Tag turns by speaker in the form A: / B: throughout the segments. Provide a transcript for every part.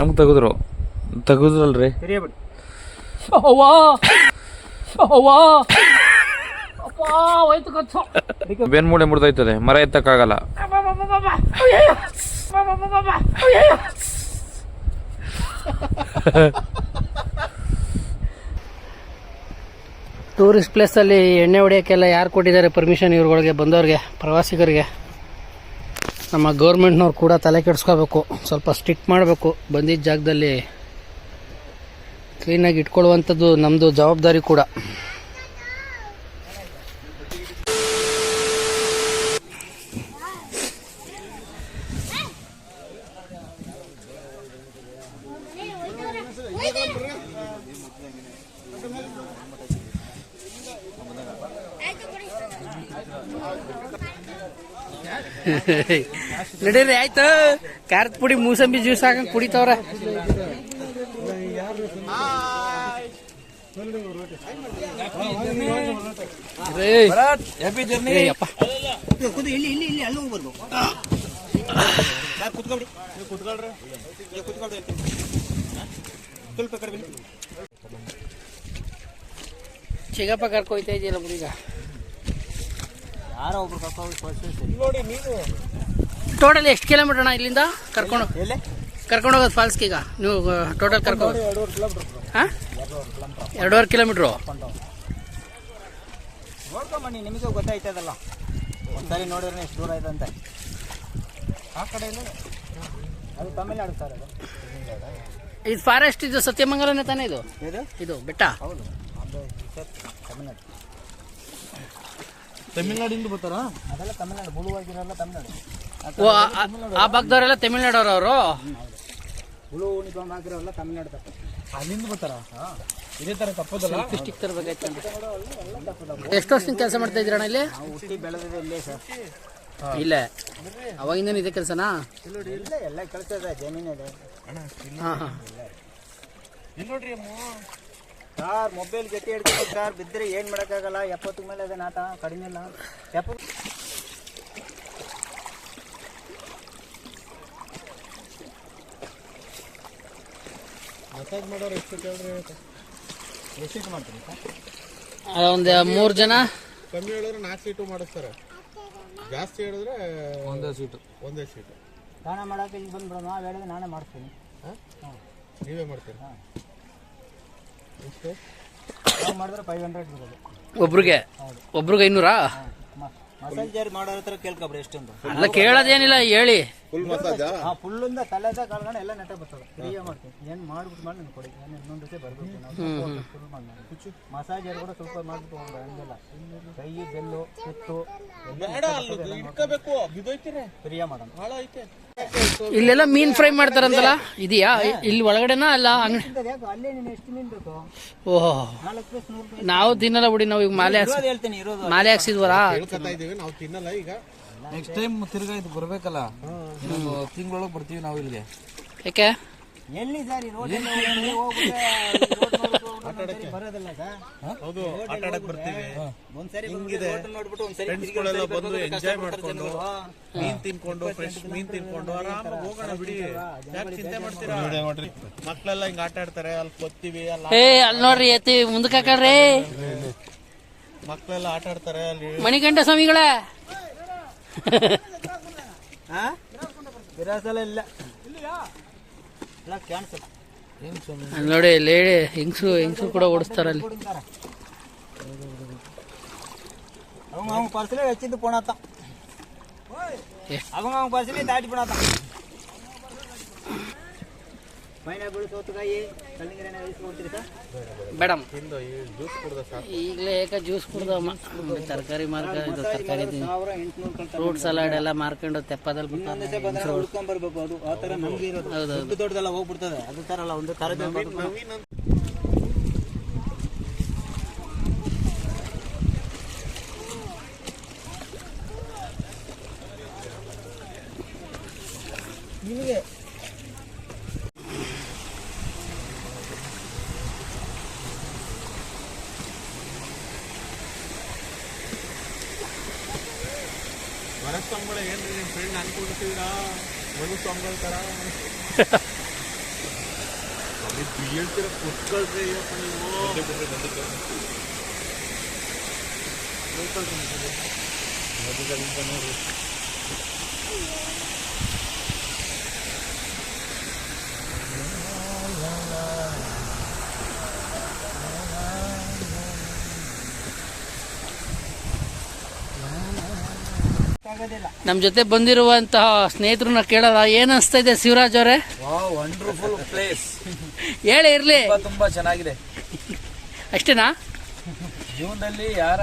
A: ನಮ್ಗೆ ತೆಗೆದ್ರು. ತೆಗೆದ್ರಲ್ರಿ.
B: ತಿರಿಯಬಿಡಿ
A: ಮೂಳೆ ಮುಡ್ದೈತದೆ ಮರ ಎತ್ತಕ್ಕಾಗಲ್ಲ.
C: ಟೂರಿಸ್ಟ್ ಪ್ಲೇಸಲ್ಲಿ ಎಣ್ಣೆ ಹೊಡಿಯೋಕ್ಕೆಲ್ಲ ಯಾರು ಕೊಟ್ಟಿದ್ದಾರೆ ಪರ್ಮಿಷನ್ ಇವ್ರುಗಳಿಗೆ ಬಂದವ್ರಿಗೆ ಪ್ರವಾಸಿಗರಿಗೆ? ನಮ್ಮ ಗೌರ್ಮೆಂಟ್ನವ್ರು ಕೂಡ ತಲೆ ಕೆಡಿಸ್ಕೋಬೇಕು. ಸ್ವಲ್ಪ ಸ್ಟ್ರಿಕ್ಟ್ ಮಾಡಬೇಕು. ಬಂದಿದ್ದ ಜಾಗದಲ್ಲಿ ಕ್ಲೀನಾಗಿ ಇಟ್ಕೊಳ್ಳುವಂಥದ್ದು ನಮ್ಮದು ಜವಾಬ್ದಾರಿ ಕೂಡ. ನಡೀರಿ ಆಯ್ತು. ಕಾರದ ಪುಡಿ ಮೂಸಂಬಿ ಜ್ಯೂಸ್ ಹಾಕಂಗ್ ಕುಡಿತವ್ರ. ಚಿಗಪ್ಪ ಕರ್ಕೊಯ್ತಾ ಇದೆಯಲ್ಲ ಹುಡುಗ
B: ಯಾರೋ ಒಬ್ರು ಕರ್ಕೊಂಡು ನೋಡಿ ನೀವು
C: ಟೋಟಲ್ ಎಷ್ಟು ಕಿಲೋಮೀಟರ್ ಅಣ್ಣ ಇಲ್ಲಿಂದ? ಕರ್ಕೊಂಡು ಕರ್ಕೊಂಡು ಹೋಗೋದು ಫಾಲ್ಸ್ಗೆ ಈಗ? ನೀವು ಟೋಟಲ್ ಕರ್ಕೊಂಡು
B: ಎರಡೂವರೆ ಕಿಲೋಮೀಟರ್
C: ಹಾಂ? ಎರಡೂವರೆ ಕಿಲೋಮೀಟ್ರು
B: ನೋಡ್ಕೊಂಬನ್ನಿ ನಿಮಗೆ ಗೊತ್ತಾಯ್ತದಲ್ಲ ಒಂದ್ಸರಿ ನೋಡಿದ್ರೆ ಎಷ್ಟು ದೂರ ಇದೆ ಅಂತ. ಆ ಕಡೆಯಿಂದ ಅದು. ತಮಿಳ್ನಾಡು ಸರ್ ಅದು.
C: ಇದು ಫಾರೆಸ್ಟ್ ಇದು ಸತ್ಯಮಂಗಲನೇ ತಾನೇ ಇದು?
B: ಇದು?
C: ಇದು ಬೆಟ್ಟ?
B: ಹೌದು. ತಮಿಳ್ನಾಡು.
D: ತಮಿಳ್ನಾಡಿಂದ ಬರ್ತಾರಾ?
B: ಅದೆಲ್ಲ ತಮಿಳ್ನಾಡು ಬುಳುವಾಗಿರಲ್ಲ ತಮಿಳ್ನಾಡು.
C: ಓ ಆ- ಆ- ಆ ಭಾಗದವರೆಲ್ಲ ತಮಿಳ್ನಾಡವ್ರು ಅವರು
B: ಹುಳು ಯೂನಿಫಾರ್ಮ್ ಹಾಕಿರೋಲ್ಲ ತಮಿಳ್ನಾಡು ತಪ್ಪ
D: ಅಲ್ಲಿಂದ ಬರ್ತಾರ? ಇದೇ ತರ ತಪ್ಪದಲ್ಲ?
C: ಡಿಸ್ಟಿಕ್ ತರಬೇಕಾಯ್ತು ಎಷ್ಟು ವರ್ಷದಿಂದ ಕೆಲಸ ಮಾಡ್ತಾ ಇದ್ದೀರಣ್ಣ ಇಲ್ಲಿ?
B: ನಾವು ಹುಟ್ಟಿ ಬೆಳೆದಿದೆ ಇಲ್ಲೇ ಸರ್.
C: ಇಲ್ಲೇ. ಅವಾಗಿಂದ ಇದೆ ಕೆಲಸನಾ?
B: ಇಲ್ಲ ಎಲ್ಲ ಕೆಲಸ ಇದೆ ಜಮೀನಿದೆ
C: ಹಾಂ
B: ಸರ್ ಮೊಬೈಲ್ ಜೊತೆ ಹಿಡ್ಕೊಂಡು ಸರ್ ಬಿದ್ದರೆ ಏನು ಮಾಡೋಕ್ಕಾಗಲ್ಲ? ಎಪ್ಪತ್ತು ಮೇಲೆ ಇದೆ ನಾಟ ಕಡಿಮೆ ಇಲ್ಲ. ಎಪ್ಪತ್ತು
D: ಮಸಾಜ್ ಮಾಡೋರು ಎಷ್ಟು ಕೇಳ್ರಿ ಎಷ್ಟೆಷ್ಟು ಮಾಡ್ತೀರಿ ಸರ್?
C: ಒಂದು ಮೂರು ಜನ?
D: ಕಮ್ಮಿ ಹೇಳಿದ್ರೆ ನಾಲ್ಕು ಸೀಟು ಮಾಡಿಸ್ತಾರೆ. ಜಾಸ್ತಿ ಹೇಳಿದ್ರೆ ಒಂದೇ ಸೀಟು. ಒಂದೇ ಸೀಟು.
B: ಸ್ನಾನ ಮಾಡೋಕೆ ಇಲ್ಲಿ ಬಂದ್ಬಿಡೋಣ ನಾವು ಹೇಳಿದ್ರೆ ನಾನೇ ಮಾಡಿಸ್ತೀನಿ
D: ನೀವೇ ಮಾಡ್ತೀರಾ? ಎಷ್ಟು?
B: ನಾವು ಮಾಡಿದ್ರೆ ಫೈವ್ ಹಂಡ್ರೆಡ್ ಬರೋದು
C: ಒಬ್ರಿಗೆ? ಒಬ್ರಿಗೆ ಐನೂರಾ
B: ಮಸಾಜ್ ಜಾರಿ ಮಾಡೋ ಹತ್ರ ಕೇಳ್ಕೊಬ್ರಿ ಎಷ್ಟೊಂದು.
C: ಅಲ್ಲ ಕೇಳೋದೇನಿಲ್ಲ ಹೇಳಿ.
D: ಫುಲ್ ಮಸಾಜಾ
B: ಆ? ಫುಲ್ಲಿಂದ ತಲೆದ ಕಾಲ್ಗಣ ಎಲ್ಲ ನೆಟ್ಟ ಬರ್ತದೆ. ಫ್ರೀಯಾಗಿ ಮಾಡ್ತೀನಿ. ಏನು ಮಾಡ್ಬಿಟ್ಟು ಮಾಡಿ ನಾನು ಕೊಡಿ. ನಾನು ಇನ್ನೊಂದು ಜೊತೆ ಬರ್ಬೇಕು. ನಾವು ಫುಲ್ ಮಾಡಿ ಮಸಾಜ್ ಜಾರಿ ಕೂಡ ಸ್ವಲ್ಪ ಮಾಡ್ಬಿಟ್ಟು ಹೋಗೋಣ ಹಂಗೆಲ್ಲ. ಕೈ ಬೆಲ್ಲು ಸುತ್ತು
D: ಬೇಡ ಅಲ್ಲಿ ಇಟ್ಕೋಬೇಕು. ಬಿದ್ದೋಯ್ತೀರಿ.
B: ಫ್ರೀಯಾಗಿ ಮಾಡೋಣ.
D: ಭಾಳ ಐತೆ.
C: ಇಲ್ಲೆಲ್ಲ ಮೀನ್ ಫ್ರೈ ಮಾಡ್ತಾರಂತಲ್ಲ? ಇದೆಯಾ? ಇಲ್ಲಿ ಒಳಗಡೆನಾ ಅಲ್ಲ ಓಹೋ. ನಾವು ತಿನ್ನಲ್ಲ ಬಿಡಿ ನಾವು ಈಗ ಮಾಲೆ ಹಾಕ್ಸಿ
B: ಇರೋದು ಹೇಳ್ತೀನಿ ಇರೋದು
C: ಮಾಲೆ ಹಾಕ್ಸಿದ್ವರಾ
D: ಹೇಳ್ಕೊತಾ ಇದೀವಿ ನಾವು ತಿನ್ನಲ್ಲ ಈಗ. ನೆಕ್ಸ್ಟ್ ಟೈಮ್ ತಿರ್ಗಾ ಇದು ಬರ್ಬೇಕಲ್ಲ? ತಿಂಗಳೊಳಗೆ ಬರ್ತೀವಿ ನಾವು ಇಲ್ಲಿಗೆ
C: ಯಾಕೆ?
B: ಎಲ್ಲಿ ಸರ್ ಈ ರೋಡ್ ಬರೋದಿಲ್ಲ ಸರ್?
D: ಹೌದು ಆಟ ಆಡಕ್ ಬರ್ತೀವಿ.
B: ಒಂದ್ಸರಿ ರೋಡ್ ನೋಡ್ಬಿಟ್ಟು ಒಂದ್ಸರಿ
D: ಫ್ರೆಂಡ್ಸ್ಗಳೆಲ್ಲ ಬಂದು ಎಂಜಾಯ್ ಮಾಡ್ಕೊಂಡು ಮೀನ್ ತಿನ್ಕೊಂಡು ಫ್ರೆಶ್ ಮೀನ್ ತಿನ್ಕೊಂಡು ಆರಾಮಾಗಿ ಹೋಗೋಣ ಬಿಡಿ. ಯಾಕೆ ಚಿಂತೆ ಮಾಡ್ತೀರಾ? ಮಕ್ಕಳೆಲ್ಲ ಹಿಂಗ ಆಟ ಆಡ್ತಾರೆ ಅಲ್ಲಿ ಕೊತ್ತೀವಿ ಅಲ್ಲಿ
C: ಏ ಅಲ್ಲಿ ನೋಡ್ರಿ ಎತ್ತಿ ಮುಂದಕ್ಕೆ ಹಾಕಳ್ರಿ.
D: ಮಕ್ಕಳೆಲ್ಲ ಆಟ ಆಡ್ತಾರೆ ಅಲ್ಲಿ
C: ಮಣಿಕಂಠ ಸ್ವಾಮಿಗಳ.
B: ಹಾ? ವಿರಾಸಲ ಇಲ್ಲ.
C: ನೋಡಿ ಲೇಡಿ ಹೆಂಗ್ಸು ಹೆಂಗ್ಸು ಕೂಡ ಓಡಿಸ್ತಾರ ಅಲ್ಲಿ
B: அவங்க அவங்க பர்சில் வச்சுட்டு போனா தான் அவங்க அவங்க பர்சிலே தாட்டி போனா தான் ಸೌತೆಕಾಯಿ ಸರ್
C: ಮೇಡಮ್
D: ಜ್ಯೂಸ್ ಕುಡ್ದ
C: ಈಗಲೇ ಏಕ ಜ್ಯೂಸ್ ಕುಡ್ದಮ್ಮ ತರಕಾರಿ ಮಾರ್ಕೊಂಡು ತರಕಾರಿ ಫ್ರೂಟ್ ಸಲಾಡ್ ಎಲ್ಲ ಮಾರ್ಕೊಂಡು ತೆಪ್ಪದಲ್ಲಿ
B: ಇನ್ನೊಂದು ಉಳ್ಕೊಂಡ್ ಬರ್ಬೇಕು ಅದು. ಆ ಥರ ನಮ್ಗೆ ಇರೋದು. ದೊಡ್ಡದೆಲ್ಲ ಹೋಗ್ಬಿಡ್ತದೆ. ಅದು ಥರ ಅಲ್ಲ ಒಂದು ಥರದ
D: ಸ್ವಾಮಿಗಳ ಏನ್ರಿ ನಿಮ್ಮ ಫ್ರೆಂಡ್ ಅನ್ಕೊಂಡಿರ್ತೀರಾ? ಮನು ಸ್ವಾಮಿಗಳ ತರ ಹೇಳ್ತೀರ ಕುತ್ಕೊಳ್ರಿ ಅಯ್ಯಪ್ಪ ನೀವು.
B: ಆಗೋದಿಲ್ಲ
C: ನಮ್ಮ ಜೊತೆ ಬಂದಿರುವಂತಹ ಸ್ನೇಹಿತರನ್ನ ಕೇಳಲ್ಲ ಏನ್ ಅನಿಸ್ತಾ ಇದೆ ಶಿವರಾಜ್ ಅವರೇ?
A: ವಂಡರ್ಫುಲ್ ಪ್ಲೇಸ್
C: ಹೇಳಿ ಇರ್ಲಿ.
A: ತುಂಬಾ ಚೆನ್ನಾಗಿದೆ.
C: ಅಷ್ಟೇನಾ?
A: ಜೀವನದಲ್ಲಿ ಯಾರ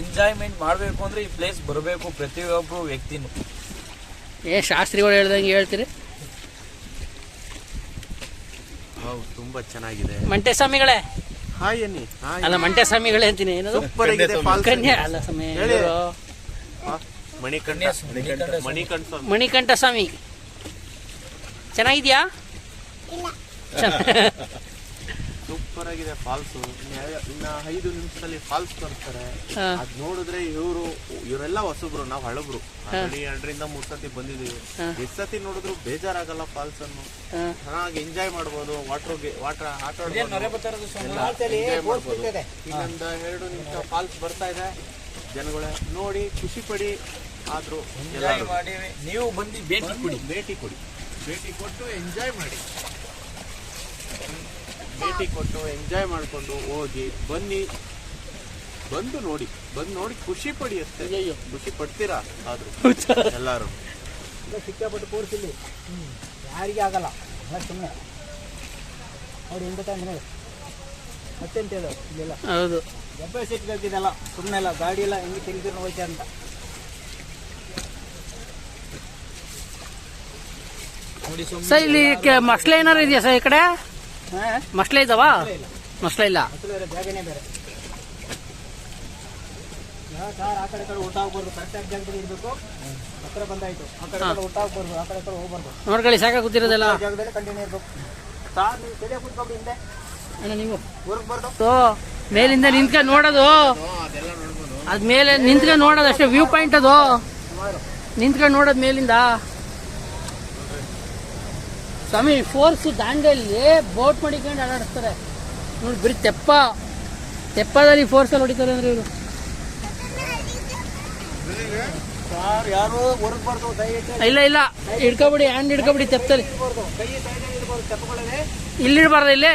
A: ಎಂಜಾಯ್ಮೆಂಟ್ ಮಾಡಬೇಕು ಅಂದ್ರೆ ಈ ಪ್ಲೇಸ್ ಬರಬೇಕು ಪ್ರತಿಯೊಬ್ಬರು ವ್ಯಕ್ತಿನೂ.
C: ಏ ಶಾಸ್ತ್ರಿಗಳು ಹೇಳ್ದಂಗೆ ಹೇಳ್ತೀರಿ.
D: ಹೌದು ತುಂಬಾ ಚೆನ್ನಾಗಿದೆ.
C: ಮಂಟೆ ಸ್ವಾಮಿಗಳೇ
D: ಹಾಯ್ ಅನ್ನಿ
C: ಅಲ್ಲ ಮಂಟೆ ಸ್ವಾಮಿಗಳೇ ಅಂತೀನಿ. ಏನದು?
D: ಸೂಪರ್ ಆಗಿದೆ ಫಾಲ್ಸ್
C: ಕನ್ಯಾ ಅಲ್ಲ ಸ್ವಾಮಿ.
D: ಮಣಿಕಂಠ ಮಣಿಕಂಠ ಸ್ವಾಮಿ.
C: ಮಣಿಕಂಠ ಸ್ವಾಮಿ. ಚೆನ್ನಾಗಿದ್ಯಾ?
D: ಸೂಪರ್ ಆಗಿದೆ ಫಾಲ್ಸ್ ಇನ್ನ ಐದು ನಿಮಿಷದಲ್ಲಿ ಫಾಲ್ಸ್ ಬರ್ತಾರೆ. ಅದ್ ನೋಡಿದ್ರೆ ಇವರು ಇವರೆಲ್ಲ ಹೊಸಬ್ರು ನಾವು ಹಳಬ್ರು. ಎರಡರಿಂದ ಮೂರ್ ಸತಿ ಬಂದಿದೀವಿ ಎಷ್ಟ್ ಸತಿ ನೋಡಿದ್ರು ಬೇಜಾರಾಗಲ್ಲ ಫಾಲ್ಸ್ ಅನ್ನು. ಚೆನ್ನಾಗಿ ಎಂಜಾಯ್ ಮಾಡ್ಬೋದು. ವಾಟರ್ ವಾಟರ್ ಆಟ ಇನ್ನೊಂದು ಎರಡು ನಿಮಿಷ ಫಾಲ್ಸ್ ಬರ್ತಾ ಇದೆ. ಜನಗಳೇ ನೋಡಿ ಖುಷಿ ಪಡಿ. ಆದ್ರೂ ಎಂಜಾಯ್
A: ಮಾಡಿ. ನೀವು ಬಂದು ಭೇಟಿ ಕೊಡಿ.
D: ಭೇಟಿ ಕೊಡಿ. ಭೇಟಿ ಕೊಟ್ಟು ಎಂಜಾಯ್ ಮಾಡಿ. ಭೇಟಿ ಕೊಟ್ಟು ಎಂಜಾಯ್ ಮಾಡ್ಕೊಂಡು ಹೋಗಿ ಬನ್ನಿ. ಬಂದು ನೋಡಿ. ಬಂದು ನೋಡಿ ಖುಷಿ ಪಡಿ ಅಷ್ಟೇ. ಅಯ್ಯೋ ಖುಷಿ ಪಡ್ತೀರಾ? ಆದ್ರೂ ಎಲ್ಲಾರು.
B: ಸಿಕ್ಕಾಪಟ್ಟು ಕೋರ್ಸ್ ಇಲ್ಲಿ ಯಾರಿಗೆ ಆಗಲ್ಲ. ಸುಮ್ಮನೆ ಅವ್ರು ಹೆಂಗ ಮತ್ತೆಂತ ನೋಡಿ ಮತ್ತೆ ಅದು ಹೇಳು? ಇಲ್ಲೆಲ್ಲ.
C: ಹೌದು.
B: ಡಬ್ಬೆ ಸೀಟ್ ಸುಮ್ಮನೆ ಎಲ್ಲ ಗಾಡಿ ಎಲ್ಲ ಹೆಂಗೆ ತೆಗೆದಿರೋ ಹೋಯ್ತೆ ಅಂತ.
C: ಸರ್ ಇಲ್ಲಿ ಮಸ್ಲೆ ಏನಾರು ಇದೆಯಾ ಸರ್ ಈ ಕಡೆ? ಮಸಳೆ ಇದಾವ? ಮಸ್ಲೆ ಇಲ್ಲ.
B: ಆ
C: ನೋಡ್ಕೊಳ್ಳಿ, ಸಾಕಾಗಿ ಕೂತಿರೋದೆಲ್ಲ.
B: ಜಾಗದಲ್ಲಿ ಕಂಟಿನ್ಯೂ ನೀವು
C: ಮೇಲಿಂದ ನಿಂತ್ಕೊಂಡು ನೋಡೋದು. ಅದ್ಮೇಲೆ ನಿಂತ್ಕೊಂಡು ನೋಡೋದು ಅಷ್ಟೇ ವ್ಯೂ ಪಾಯಿಂಟ್ ಅದು. ನಿಂತ್ಕೊಂಡು ನೋಡೋದು ಮೇಲಿಂದ. ಸ್ವಾಮಿ ಫೋರ್ಸ್ ದಾಂಡಲ್ಲಿ ಬೋಟ್ ಮಾಡಿಕೊಂಡು ಆಡಾಡಿಸ್ತಾರೆ ನೋಡಿ ಬರೀ ತೆಪ್ಪ. ತೆಪ್ಪದಲ್ಲಿ ಫೋರ್ಸಲ್ಲಿ ಹೊಡಿತಾರೆ ಅಂದ್ರೆ ಇವರು. ಇಲ್ಲ ಇಲ್ಲ. ಹಿಡ್ಕೊಬಿಡಿ ಹ್ಯಾಂಡ್ ಹಿಡ್ಕೊಬಿಡಿ ತೆಪ್ಪದಲ್ಲಿ. ಇಲ್ಲಿಡ್ಬಾರ್ದು ಇಲ್ಲಿ?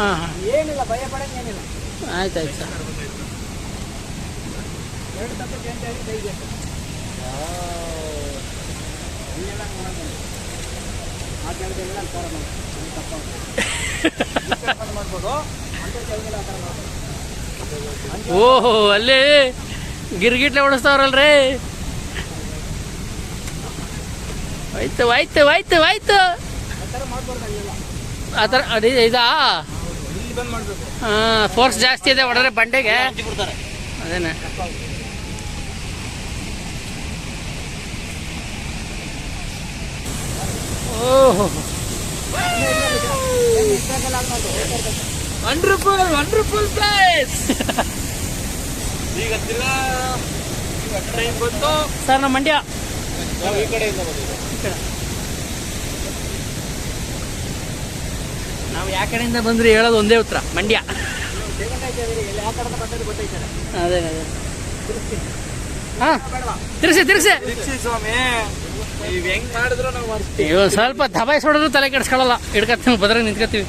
C: ಹಾಂ ಹಾಂ.
B: ಏನಿಲ್ಲ ಭಯ ಪಡೋದು ಏನಿಲ್ಲ.
C: ಆಯ್ತು ಆಯ್ತು ಸರ್.
B: ನೋಡೋದು. ಆ ಮಾಡ್ಬೋದು ಅಂತ ಆ ಥರ.
C: ಓಹೋ ಅಲ್ಲಿ ಗಿರ್ಗಿಟ್ಲೆ ಓಡಿಸ್ತಾವ್ರಲ್ರಿ. ಆಯ್ತು ಆಯ್ತು ಆಯ್ತು ಆಯ್ತು.
B: ಆ ಥರ
C: ಅದು ಅಡಿ ಇದಾ
B: ಮಾಡಬೇಕು.
C: ಫೋರ್ಸ್ ಜಾಸ್ತಿ ಇದೆ ಹೊಡೆದ್ರೆ ಬಂಡೆಗೆ. ಅದೇನೆ. ಓಹೋ ವಂಡರ್ಫುಲ್ ವಂಡರ್ಫುಲ್ ಪ್ಲೇಸ್
D: ಈಗ ಟ್ರೈನ್ ಬಂತು
C: ಸರ್, ನಮ್ಮ ಮಂಡ್ಯ.
D: ನಾವು ಈ ಕಡೆಯಿಂದ ಬಂದಿದ್ದು
C: ನಾವು ಯಾ ಕಡೆಯಿಂದ ಬಂದ್ರಿ ಹೇಳೋದು ಒಂದೇ ಉತ್ತರ, ಮಂಡ್ಯ. ಅದೇ ಅದೇ. ಹಾ ತಿರ್ಸಿ ತಿರ್ಸಿ
A: ದೀಕ್ಷಿ ಸ್ವಾಮಿ.
C: ಇವ್ ಸ್ವಲ್ಪ ದಬಾಯಿ ಹೊಡೆದ್ರು ತಲೆ ಕೆಡ್ಸ್ಕೊಳಲ್ಲ ಹಿಡ್ಕತ್ತೀವಿ ಬದ್ರ
B: ನಿಂತ್ಕತ್ತೀವಿ.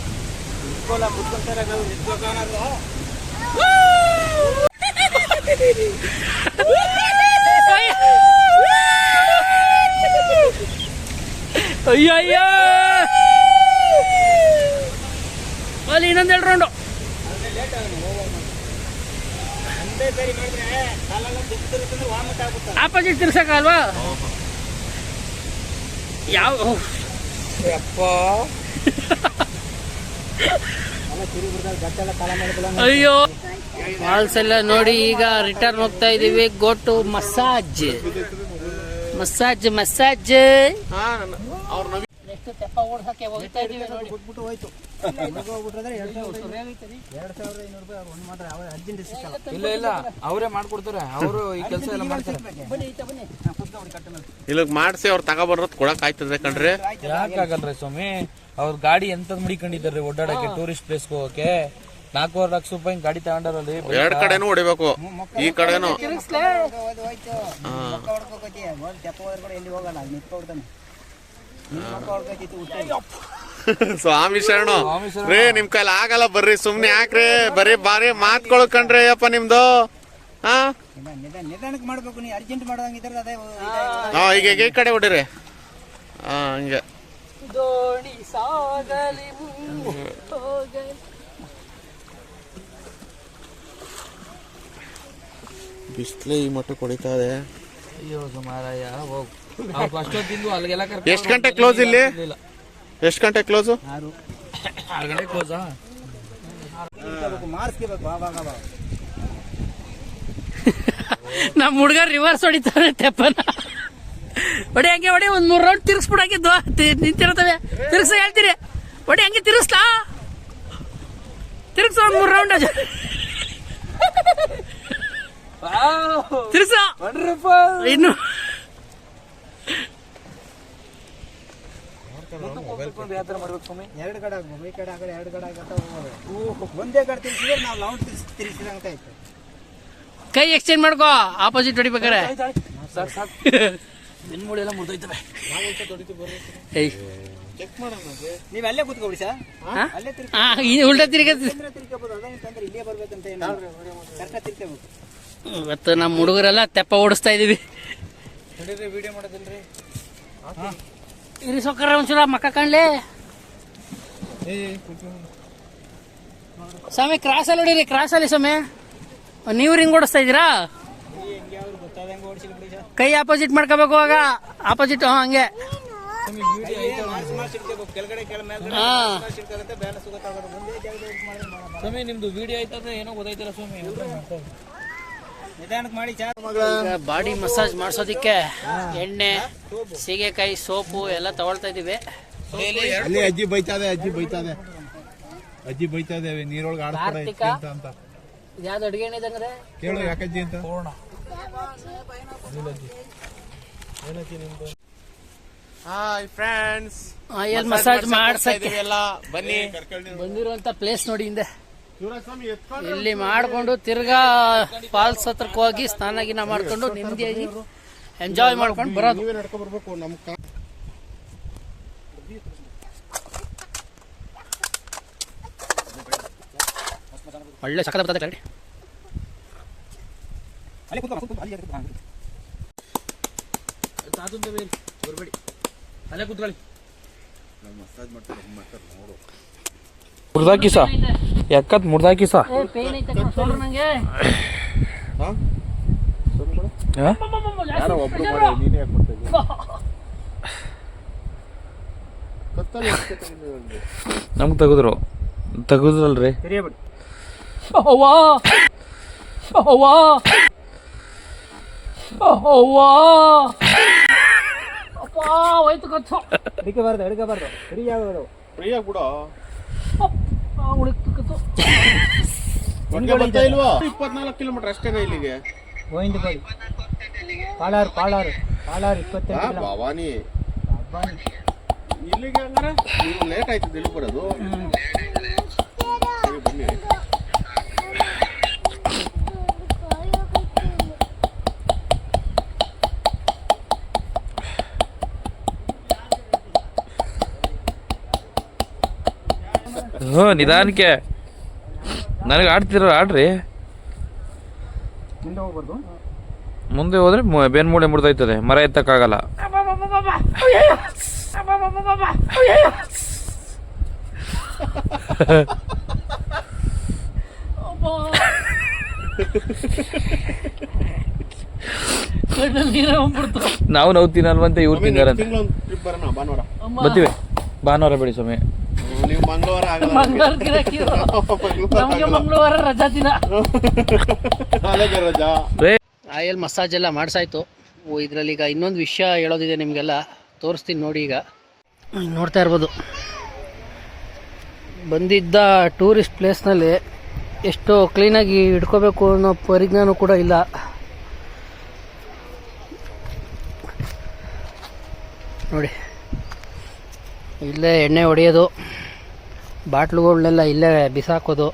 C: ಅಯ್ಯೋ ಅಯ್ಯೋ. ಅಲ್ಲಿ ಇನ್ನೊಂದು ಎರಡು ರೌಂಡು ಆಪೋಸಿಟ್ ತಿರ್ಸಕ್ಕಲ್ವಾ ಯಾವ ಅಯ್ಯೋ. ಫಾಲ್ಸ್ ಎಲ್ಲ ನೋಡಿ ಈಗ ರಿಟರ್ನ್ ಹೋಗ್ತಾ ಇದೀವಿ
B: go to massage massage massage
A: ಇಲ್ಲ ಇಲ್ಲ ಅವರೇ ಮಾಡ್ಕೊಡ್ತಾರೆ. ಅವರು ಈ ಕೆಲಸ ಎಲ್ಲ ಮಾಡ್ತಾರೆ.
D: ಇಲ್ಲಿಗೆ ಮಾಡಿಸಿ ಅವ್ರು ತಗೊಬರೋದು ಕೊಡಕ್ ಆಯ್ತದೆ ಕಣ್ರಿ.
A: ಯಾಕಾಗಲ್ರಿ ಸ್ವಾಮಿ? ಅವ್ರ ಗಾಡಿ ಎಂತದ್ ಮುಡಿಕೊಂಡಿದ್ದಾರೆ ಓಡಾಡಕ್ಕೆ ಟೂರಿಸ್ಟ್ ಪ್ಲೇಸ್ ಹೋಗಕ್ಕೆ? ನಾಲ್ಕೂವರೆ ಲಕ್ಷ ರೂಪಾಯಿ ಗಾಡಿ ತಗೊಂಡಾರಲ್ಲಿ
D: ಎರಡ್ ಕಡೆನೂ ಹೊಡಿಬೇಕು ಈ ಕಡೆನೂ. ಸ್ವಾಮಿ ಶರಣು. ರೇ ನಿಮ್ ಕೈಲಿ ಆಗಲ್ಲ ಬರ್ರಿ ಸುಮ್ನೆ ಯಾಕ್ರಿ? ಬರೀ ಬಾರಿ ಮಾತ್ಕೊಳಕ್ ಕಣ್ರಿ ಅಯ್ಯಪ್ಪ ನಿಮ್ದು.
B: ನಿಧಾನಕ್ಕೆ ಮಾಡ್ಬೇಕು ನೀ ಅರ್ಜೆಂಟ್ ಮಾಡ್ದಂಗೆ ಇದ್ರೆ ಅದೇ
D: ಹಾ ಈಗ ಈಗ ಈ ಕಡೆ ಹೊಡಿರಿ? ಹಾ ಹಂಗೆ.
C: ದೋಣಿ ಸಾಗಲಿ ಹೋಗಲಿ.
D: ಬಿಸ್ಲೆ ಈ ಮಟ್ಟಕ್ಕೆ ಹೊಡಿತಾ ಇದೆ.
A: ಅಯ್ಯೋ ಸುಮಾರಯ್ಯ ಹೋಗು. ಅವ್ರು ಅಷ್ಟೊತ್ತಿಂದು ಅಲ್ಲಿಗೆಲ್ಲ ಕರ್ಕೊಂಡು
D: ಎಷ್ಟು ಗಂಟೆ ಕ್ಲೋಸ್ ಇಲ್ಲಿ? ಎಷ್ಟು ಗಂಟೆ ಕ್ಲೋಸು
B: ಆರು.
A: ಆರು ಗಂಟೆ ಕ್ಲೋಸಾ
B: ಮಾರ್ಸ್ಕೋಬೇಕು ಆವಾಗ ಆವಾಗ
C: ನಮ್ಮ ಹುಡುಗ ರಿವರ್ಸ್ ಹೊಡಿತಾರೆ ತೆಪ್ಪನ. ಹೊಡಿ ಹಂಗೆ ಒಡೆ ಒಂದ್ ಮೂರ್ ರೌಂಡ್ ತಿರ್ಗಿಸ್ಬಿಡಾಕಿದ್ದು. ನಿಂತಿರ್ತವೆ ತಿರ್ಗ್ಸ ಹೇಳ್ತೀರಿ. ಹೊಡಿ ಹಂಗೆ ತಿರ್ಗಿಸ್ಲಾ? ತಿರ್ಗ್ಸ ಒಂದ್ ಮೂರ್ ರೌಂಡ್ ತಿರ್ಗ್ಸ. ಇನ್ನು.
A: ಯಾವ ಥರ ಮಾಡ್ಬೇಕು ಸ್ವಾಮಿ
B: ಎರಡು ಕಡೆ ಎರಡು ಒಂದೇ ಕಡೆ ತಿರ್ಸಿದ್ರೆ ನಾವು ಲೌಂಡ್ ತಿರ್ಸಿ ತಿರ್ಸಿದಂಗ ಆಯ್ತು.
C: ಕೈ ಎಕ್ಸ್ಚೇಂಜ್ ಮಾಡ್ಕೋ. ಆಪೋಸಿಟ್ ಹೊಡಿಬೇಕಾರೆ ಉಲ್ಟಾ ತಿರ್ಗ ಇವತ್ತು ನಮ್ಮ ಹುಡುಗರೆಲ್ಲ ತೆಪ್ಪ ಓಡಿಸ್ತಾ ಇದೀವಿ
A: ನಡೀರಿ ವಿಡಿಯೋ ಮಾಡೋದಿಲ್ರಿ.
C: ಇರಿ ಸೊಕ್ಕರ ಒಂಚೂರ ಮಕ್ಕ ಕಾಣ್ಲಿ. ಸ್ವಾಮಿ ಕ್ರಾಸ್ ಅಲ್ಲಿ ಹೊಡೀರಿ ಕ್ರಾಸ್ ಅಲ್ಲಿ ಸ್ವಾಮಿ. ನೀವು ರಿಂಗ್ ಓಡಿಸ್ತಾ ಇದ್ದೀರಾ? ಕೈ ಆಪೋಸಿಟ್ ಮಾಡ್ಕೋಬೇಕು ಆಗ ಆಪೋಸಿಟ್ ಹಂಗೆ.
A: ಸ್ವಾಮಿ ನಿಮ್ದು ವಿಡಿಯೋ ಆಯ್ತಂದ್ರೆ ಏನೋ ಗೊತ್ತಾಯ್ತಿಲ್ಲ ಸ್ವಾಮಿ.
B: ನಿಧಾನಕ್ಕೆ ಮಾಡಿ ಚಾ.
C: ಬಾಡಿ ಮಸಾಜ್ ಮಾಡಿಸೋದಿಕ್ಕೆ ಎಣ್ಣೆ ಸೀಗೆಕಾಯಿ ಸೋಪು ಎಲ್ಲ ತಗೊಳ್ತಾ ಇದೀವಿ
E: ಅಲ್ಲಿ ಅಜ್ಜಿ ಬೈತಾದೆ ಅಜ್ಜಿ ಬೈತಾದೆ ಅಜ್ಜಿ ಬೈತಾ ಇದ್ದೇವೆ ನೀರೊಳಗೆ ಆಡ್ತಾರೆ ಅಂತ.
C: ಯಾವ್ದು ಅಡುಗೆ ಏನಿದಂಗ್ರೆ
E: ಕೇಳು ಯಾಕಜ್ಜಿ ಅಂತ.
D: ಹಾಯ್ ಫ್ರೆಂಡ್ಸ್
C: ಎಲ್ಲಿ ಮಸಾಜ್ ಮಾಡ್ಸಕ್ಕೆ?
D: ಎಲ್ಲ. ಬನ್ನಿ.
C: ಬಂದಿರುವಂತ ಪ್ಲೇಸ್ ನೋಡಿ ಹಿಂದೆ. ಇಲ್ಲಿ ಮಾಡ್ಕೊಂಡು ತಿರ್ಗಾ ಫಾಲ್ಸ್ ಹತ್ರಕ್ಕೆ ಹೋಗಿ ಸ್ನಾನ ಗಿನ ಮಾಡ್ಕೊಂಡು ನೆಮ್ಮದಿಯಾಗಿ ಎಂಜಾಯ್ ಮಾಡ್ಕೊಂಡು ಬರೋದು
E: ನೀವೇ ನಡ್ಕೊ ಬರ್ಬೇಕು ನಮ್ ಕಾ-
C: ಒಳ್ಳೆ ಸಕಲ ಬರ್ತದೆ ಕರಡಿ
B: ಅಲ್ಲಿ ಕೂತ್ಕೊ ಕೂತ್ಕೊ, ಅಲ್ಲಿ ಕೂತ್ಕೊ.
A: ತಾತುಂತ ಬೇರೆ ಬರಬೇಡಿ. ಅಲ್ಲೇ ಕೂತ್ಕೊಳ್ಳಿ. ಮುರ್ದಾಕಿಸ ಯಾಕತ್
C: ನಂಗೆ.
E: ಯಾರೋ ಒಬ್ರು ಮಾಡಿ ನೀನೇ ಯಾಕೆ ಮಾಡ್ತಾ ಇದ್ದೀಯ? ಕತ್ತಲ್ಲಿ ಎಷ್ಟ್ ತೆಗ್ದಿದ್ದೀವಿ ಅವ್ನಿಗೆ?
A: ನಮ್ಗೆ ತೆಗೆದ್ರು. ತೆಗೆದ್ರಲ್ರಿ.
B: ತಿರ್ಗಬೇಡಿ
C: ಅವ್ವಾ ಅವ್ವಾ ಅವ್ವಾ ಅಪ್ಪ ಹೋಯ್ತು ಕಚ್ಚು
B: ಹಿಡಿಕಬಾರ್ದು ಹಿಡಿಕಬಾರ್ದು ಫ್ರೀಯಾಗಿ ಯಾವ್ದು
E: ಫ್ರೀ ಆಗ್ಬಿಡು.
C: ಉಳಿತು ಕಚ್ಚು
E: ಇಪ್ಪತ್ನಾಲ್ಕು ಕಿಲೋಮೀಟರ್ ಅಷ್ಟೇನೆ ಇಲ್ಲಿಗೆ.
B: ಗೋವಿಂದ ಬಳಿ ಪಾಳಾರು ಪಾಳಾರು. ಪಾಳಾರು ಇಪ್ಪತ್ತೆಂಟು
E: ಭವಾನಿ. ಇಲ್ಲಿಗೆ ಹಂಗಾರೆ ನೀವು ಲೇಟ್ ಆಯ್ತು ಇಲ್ಲಿ ಬರೋದು ಸರಿ, ಬನ್ನಿ
A: ಹ್ಞೂ ನಿಧಾನಕ್ಕೆ. ನನಗೆ ಆಡ್ತಿರೋ ಆಡ್ರಿ.
B: ಮುಂದೆ
A: ಹೋದ್ರೆ ಬೇನ್ ಮೂಳೆ ಮುರಿದೋಯ್ತದೆ ಮರ ಎತ್ತಕ್ಕಾಗಲ್ಲ.
C: ನಾವು
A: ನೋವು ತಿನ್ನಲ್ವಂತೆ ಇವ್ರು ತಿಂಗಾರಂತೆ
E: ಭಾನುವಾರ.
A: ಬರ್ತೀವಿ ಭಾನುವಾರ ಬೆಳಿ ಸ್ವಾಮಿ.
E: ನೀವು ಮಂಗಳವಾರ
C: ಮಂಗಳವಾರ ನಮಗೆ ಮಂಗಳವಾರ ಆಯಲ್ ಮಸಾಜ್ ಎಲ್ಲ ಮಾಡಿಸಾಯ್ತು. ಇದರಲ್ಲಿ ಈಗ ಇನ್ನೊಂದು ವಿಷಯ ಹೇಳೋದಿದೆ ನಿಮಗೆಲ್ಲ. ತೋರಿಸ್ತೀನಿ ನೋಡಿ ಈಗ. ನೋಡ್ತಾ ಇರ್ಬೋದು. ಬಂದಿದ್ದ ಟೂರಿಸ್ಟ್ ಪ್ಲೇಸ್ನಲ್ಲಿ ಎಷ್ಟು ಕ್ಲೀನಾಗಿ ಇಟ್ಕೋಬೇಕು ಅನ್ನೋ ಪರಿಜ್ಞಾನ ಕೂಡ ಇಲ್ಲ. ನೋಡಿ. ಇಲ್ಲೇ ಎಣ್ಣೆ ಹೊಡೆಯೋದು. ಬಾಟ್ಲುಗಳನ್ನೆಲ್ಲ ಇಲ್ಲೇ ಬಿಸಾಕೋದು.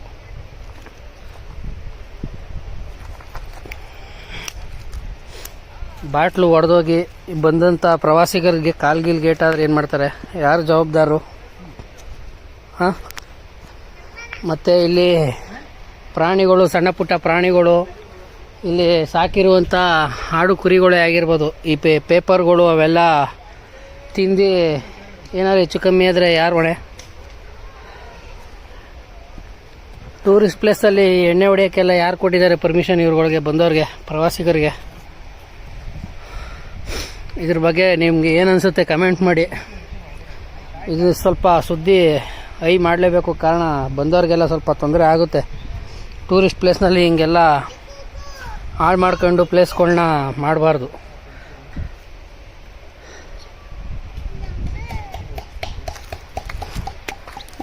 C: ಬಾಟ್ಲು ಒಡೆದೋಗಿ ಬಂದಂಥ ಪ್ರವಾಸಿಗರಿಗೆ ಕಾಲ್ಗಿಲ್ ಗೇಟ್ ಆದರೆ ಏನು ಮಾಡ್ತಾರೆ? ಯಾರು ಜವಾಬ್ದಾರರು ಹಾಂ? ಮತ್ತು ಇಲ್ಲಿ ಪ್ರಾಣಿಗಳು, ಸಣ್ಣ ಪುಟ್ಟ ಪ್ರಾಣಿಗಳು, ಇಲ್ಲಿ ಸಾಕಿರುವಂಥ ಆಡು ಕುರಿಗಳೇ ಆಗಿರ್ಬೋದು. ಈ ಪೇ, ಪೇಪರ್ಗಳು ಅವೆಲ್ಲ ತಿಂದು ಏನಾದ್ರು ಹೆಚ್ಚು ಕಮ್ಮಿ ಆದರೆ ಯಾರು ಹೊಣೆ? ಟೂರಿಸ್ಟ್ ಪ್ಲೇಸಲ್ಲಿ ಎಣ್ಣೆ ಹೊಡೆಯೋಕ್ಕೆಲ್ಲ ಯಾರು ಕೊಟ್ಟಿದ್ದಾರೆ ಪರ್ಮಿಷನ್ ಇವ್ರುಗಳಿಗೆ, ಬಂದವ್ರಿಗೆ, ಪ್ರವಾಸಿಗರಿಗೆ? ಇದ್ರ ಬಗ್ಗೆ ನಿಮ್ಗೆ ಏನು ಅನಿಸುತ್ತೆ ಕಮೆಂಟ್ ಮಾಡಿ. ಇದು ಸ್ವಲ್ಪ ಸುದ್ದಿ ಐ ಮಾಡಲೇಬೇಕು ಕಾರಣ ಬಂದವ್ರಿಗೆಲ್ಲ ಸ್ವಲ್ಪ ತೊಂದರೆ ಆಗುತ್ತೆ. ಟೂರಿಸ್ಟ್ ಪ್ಲೇಸ್ನಲ್ಲಿ ಹಿಂಗೆಲ್ಲ ಹಾಳು ಮಾಡ್ಕೊಂಡು ಪ್ಲೇಸ್ಗಳನ್ನ ಮಾಡಬಾರ್ದು.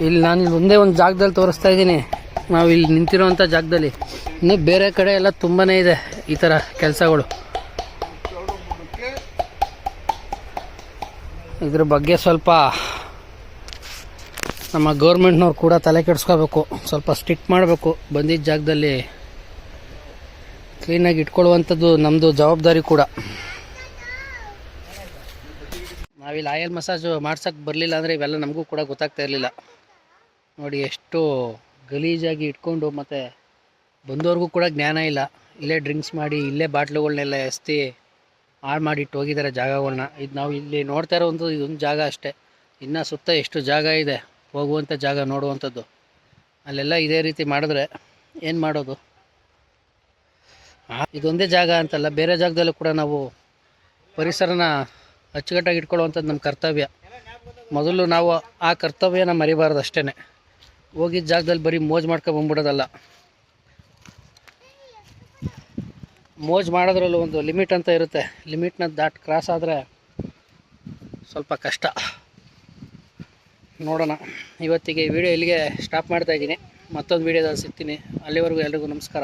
C: ಇಲ್ಲಿ ನಾನು ಒಂದೇ ಒಂದು ಜಾಗದಲ್ಲಿ ತೋರಿಸ್ತಾ ಇದ್ದೀನಿ. ನಾವು ಇಲ್ಲಿ ನಿಂತಿರೋವಂಥ ಜಾಗದಲ್ಲಿ ಇನ್ನೂ ಬೇರೆ ಕಡೆ ಎಲ್ಲ ತುಂಬಾ ಇದೆ ಈ ಥರ ಕೆಲಸಗಳು. ಇದ್ರ ಬಗ್ಗೆ ಸ್ವಲ್ಪ ನಮ್ಮ ಗೌರ್ಮೆಂಟ್ನವ್ರು ಕೂಡ ತಲೆ ಕೆಡಿಸ್ಕೋಬೇಕು. ಸ್ವಲ್ಪ ಸ್ಟ್ರಿಕ್ಟ್ ಮಾಡಬೇಕು. ಬಂದಿದ್ದ ಜಾಗದಲ್ಲಿ ಕ್ಲೀನಾಗಿ ಇಟ್ಕೊಳ್ಳುವಂಥದ್ದು ನಮ್ಮದು ಜವಾಬ್ದಾರಿ ಕೂಡ. ನಾವಿಲ್ಲಿ ಆಯಲ್ ಮಸಾಜು ಮಾಡ್ಸೋಕ್ಕೆ ಬರಲಿಲ್ಲ ಅಂದರೆ ಇವೆಲ್ಲ ನಮಗೂ ಕೂಡ ಗೊತ್ತಾಗ್ತಾ ಇರಲಿಲ್ಲ. ನೋಡಿ ಎಷ್ಟು ಗಲೀಜಾಗಿ ಇಟ್ಕೊಂಡು ಮತ್ತು ಬಂದವ್ರಿಗೂ ಕೂಡ ಜ್ಞಾನ ಇಲ್ಲ. ಇಲ್ಲೇ ಡ್ರಿಂಕ್ಸ್ ಮಾಡಿ, ಇಲ್ಲೇ ಬಾಟ್ಲುಗಳನ್ನೆಲ್ಲ ಎಸ್ತಿ ಹಾಳು ಮಾಡಿಟ್ಟು ಹೋಗಿದ್ದಾರೆ ಜಾಗಗಳನ್ನ ಇದು ನಾವು ಇಲ್ಲಿ ನೋಡ್ತಾ ಇರೋವಂಥ ಇದೊಂದು ಜಾಗ ಅಷ್ಟೇ. ಇನ್ನು ಸುತ್ತ ಎಷ್ಟು ಜಾಗ ಇದೆ ಹೋಗುವಂಥ ಜಾಗ, ನೋಡುವಂಥದ್ದು. ಅಲ್ಲೆಲ್ಲ ಇದೇ ರೀತಿ ಮಾಡಿದ್ರೆ ಏನು ಮಾಡೋದು? ಇದೊಂದೇ ಜಾಗ ಅಂತಲ್ಲ, ಬೇರೆ ಜಾಗದಲ್ಲೂ ಕೂಡ ನಾವು ಪರಿಸರನ ಅಚ್ಚುಕಟ್ಟಾಗಿ ಇಟ್ಕೊಳ್ಳುವಂಥದ್ದು ನಮ್ಮ ಕರ್ತವ್ಯ. ಮೊದಲು ನಾವು ಆ ಕರ್ತವ್ಯನ ಮರಿಬಾರ್ದು ಅಷ್ಟೇ ಹೋಗಿದ್ದ ಜಾಗದಲ್ಲಿ ಬರೀ ಮೋಜು ಮಾಡ್ಕೊ ಬಂದ್ಬಿಡೋದಲ್ಲ. ಮೋಜ್ ಮಾಡೋದ್ರಲ್ಲೂ ಒಂದು ಲಿಮಿಟ್ ಅಂತ ಇರುತ್ತೆ. ಲಿಮಿಟ್ನ ದಾಟ್ ಕ್ರಾಸ್ ಆದರೆ ಸ್ವಲ್ಪ ಕಷ್ಟ. ನೋಡೋಣ. ಇವತ್ತಿಗೆ ವಿಡಿಯೋ ಇಲ್ಲಿಗೆ ಸ್ಟಾಪ್ ಮಾಡ್ತಾ ಇದ್ದೀನಿ. ಮತ್ತೊಂದು ವೀಡಿಯೋದಲ್ಲಿ ಸಿಗ್ತೀನಿ. ಅಲ್ಲಿವರೆಗೂ ಎಲ್ರಿಗೂ ನಮಸ್ಕಾರ.